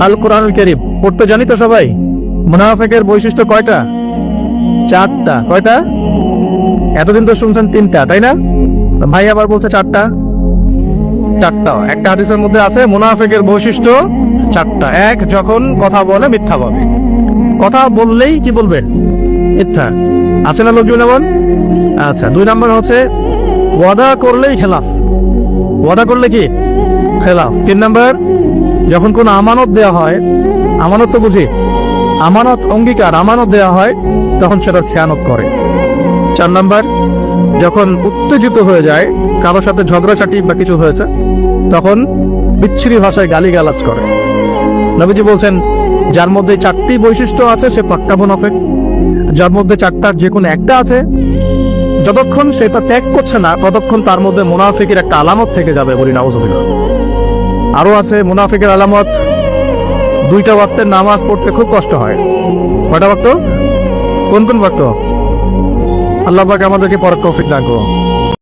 আল কোরআন করিম। পড়তে জানি তো সবাই? মুনাফেকের বৈশিষ্ট্য কয়টা? চারটা। কয়টা? এতদিন তো শুনছেন তিনটা, তাই না? ভাই আবার বলছে চারটা। চারটা। একটা হাদিসের মধ্যে আছে, মুনাফেকের বৈশিষ্ট্য চারটা। এক, যখন কথা বলে মিথ্যা বলে। কথা বললেই কি বলবে? মিথ্যা। আছে না লোকজন এমন? আচ্ছা দুই নম্বর হচ্ছে, ওয়াদা করলেই খেলাফ। ওয়াদা করলে কি? খেলাফ। তিন নম্বর, যখন কোনো আমানত দেওয়া হয়, আমানত তো বুঝি, আমানত অঙ্গীকার, আমানত দেওয়া হয়, তখন সেটা খেয়ানত করে। চার নাম্বার, যখন উত্তেজিত হয়ে যায়, কারোর সাথে ঝগড়াঝাটি বা কিছু হয়েছে, তখন বিচ্ছিরি ভাষায় গালিগালাজ করে। নবীজি বলছেন, যার মধ্যে চারটি বৈশিষ্ট্য আছে, সে পাক্কা মুনাফেক। যার মধ্যে চারটার যে কোনো একটা আছে, যতক্ষণ সেটা ত্যাগ করছে না, ততক্ষণ তার মধ্যে মুনাফিকের একটা আলামত থেকে যাবে বলি নাউজুবিল্লাহ। আরও আছে, মুনাফিকের আলামত। দুইটা ওয়াক্তের নামাজ পড়তে খুব কষ্ট হয়। কয়টা ওয়াক্ত? কোন কোন বক্ত আল্লাহ আমাদেরকে পরক্ষ দান করুন।